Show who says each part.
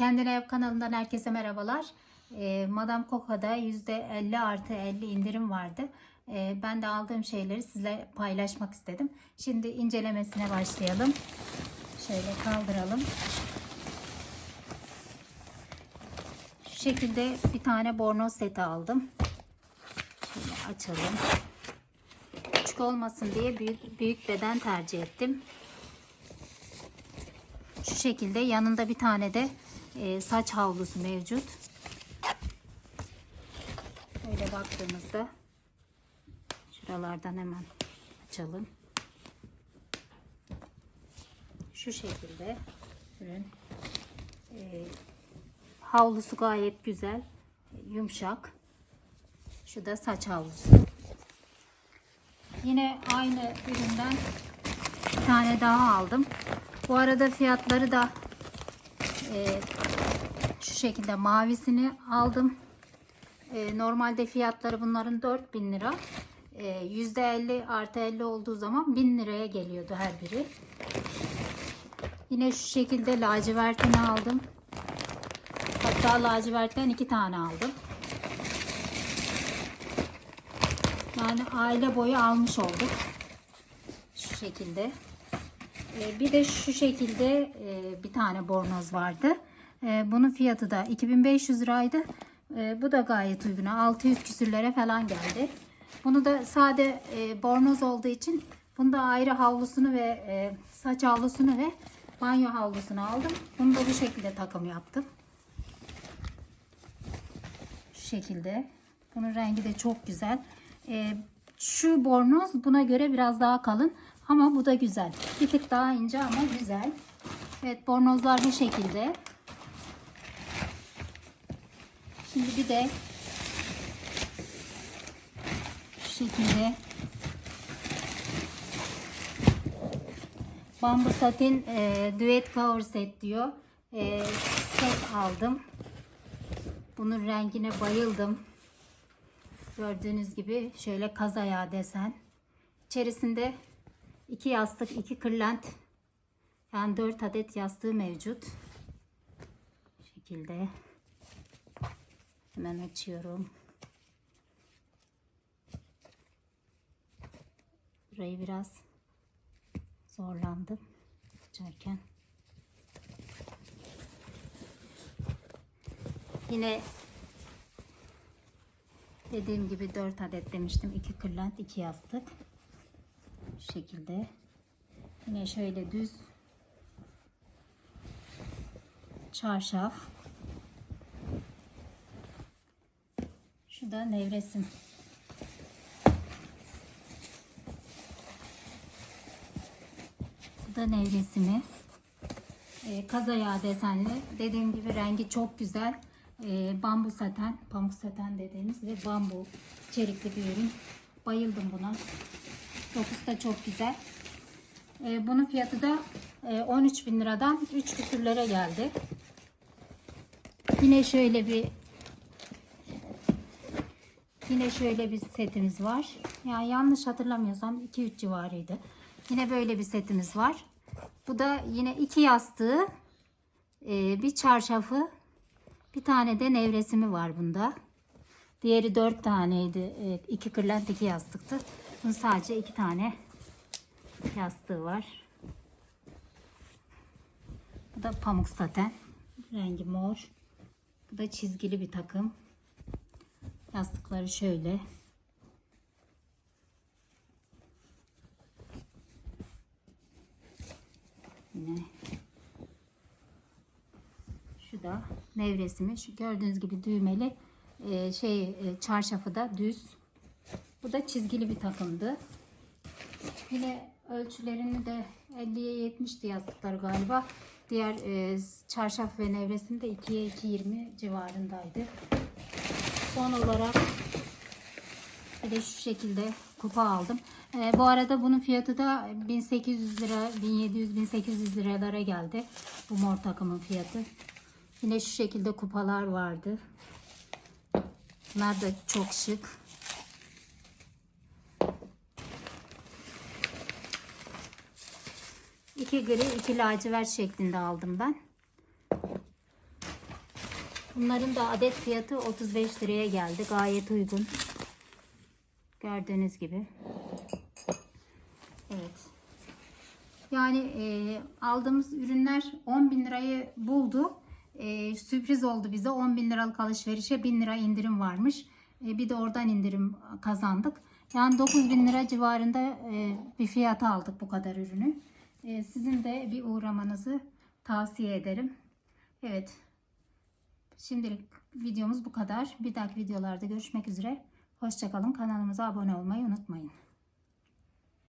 Speaker 1: Kendine Ev kanalından herkese merhabalar. Ee, Madame Coco'da %50 artı 50 indirim vardı. Ee, ben de aldığım şeyleri sizle paylaşmak istedim. Şimdi incelemesine başlayalım. Şöyle kaldıralım. Şu şekilde bir tane bornoz seti aldım. Şöyle açalım. Küçük olmasın diye büyük, büyük beden tercih ettim. Şu şekilde yanında bir tane de e, saç havlusu mevcut. Böyle baktığımızda şuralardan hemen açalım. Şu şekilde ürün. E, havlusu gayet güzel. Yumuşak. Şu da saç havlusu. Yine aynı üründen bir tane daha aldım. Bu arada fiyatları da e, şu şekilde mavisini aldım. E, normalde fiyatları bunların 4000 lira. E, %50 artı 50 olduğu zaman 1000 liraya geliyordu her biri. Yine şu şekilde lacivertini aldım. Hatta lacivertten iki tane aldım. Yani aile boyu almış olduk. Şu şekilde. Ee, bir de şu şekilde e, bir tane bornoz vardı. Ee, bunun fiyatı da 2500 liraydı. Ee, bu da gayet uygun. 600 küsürlere falan geldi. Bunu da sade e, bornoz olduğu için bunda ayrı havlusunu ve e, saç havlusunu ve banyo havlusunu aldım. Bunu da bu şekilde takım yaptım. Şu şekilde. Bunun rengi de çok güzel. Ee, şu bornoz buna göre biraz daha kalın. Ama bu da güzel. Bir tık daha ince ama güzel. Evet bornozlar bu şekilde. Şimdi bir de şu şekilde bambu satin e, düet cover set diyor. E, set aldım. Bunun rengine bayıldım. Gördüğünüz gibi şöyle kaz ayağı desen. İçerisinde iki yastık, iki kırlent. Yani dört adet yastığı mevcut. Bu şekilde. Hemen açıyorum. Burayı biraz zorlandım açarken. Yine dediğim gibi 4 adet demiştim. 2 kırlent, 2 yastık. Şu şekilde. Yine şöyle düz çarşaf. Şu da nevresim. Bu da nevresimi. E, kaz ayağı desenli. Dediğim gibi rengi çok güzel. E, bambu saten, pamuk saten dediğimiz ve bambu içerikli bir ürün. Bayıldım buna. Dokusu da çok güzel. E, bunun fiyatı da e, 13 bin liradan 3 küsürlere geldi. Yine şöyle bir Yine şöyle bir setimiz var. Yani yanlış hatırlamıyorsam 2-3 civarıydı. Yine böyle bir setimiz var. Bu da yine iki yastığı, e, bir çarşafı, bir tane de nevresimi var bunda. Diğeri dört taneydi. Evet, iki kırlent iki yastıktı. Bunun sadece iki tane yastığı var. Bu da pamuk saten. Rengi mor. Bu da çizgili bir takım. Yastıkları şöyle. Yine şu da nevresimi. Şu gördüğünüz gibi düğmeli e, şey e, çarşafı da düz. Bu da çizgili bir takımdı. Yine ölçülerini de 50'ye 70'ti yazdıkları galiba. Diğer e, çarşaf ve nevresim de 2'ye 2.20 civarındaydı. Son olarak bir de şu şekilde kupa aldım. Ee, bu arada bunun fiyatı da 1800 lira, 1700, 1800 liralara geldi. Bu mor takımın fiyatı. Yine şu şekilde kupalar vardı. Bunlar da çok şık. İki gri, iki lacivert şeklinde aldım ben. Bunların da adet fiyatı 35 liraya geldi. Gayet uygun. Gördüğünüz gibi. Evet. Yani e, aldığımız ürünler 10 bin lirayı buldu. E, sürpriz oldu bize. 10 bin liralık alışverişe 1000 lira indirim varmış. E, bir de oradan indirim kazandık. Yani 9 bin lira civarında e, bir fiyata aldık bu kadar ürünü. E, sizin de bir uğramanızı tavsiye ederim. Evet. Şimdilik videomuz bu kadar. Bir dahaki videolarda görüşmek üzere. Hoşçakalın. Kanalımıza abone olmayı unutmayın.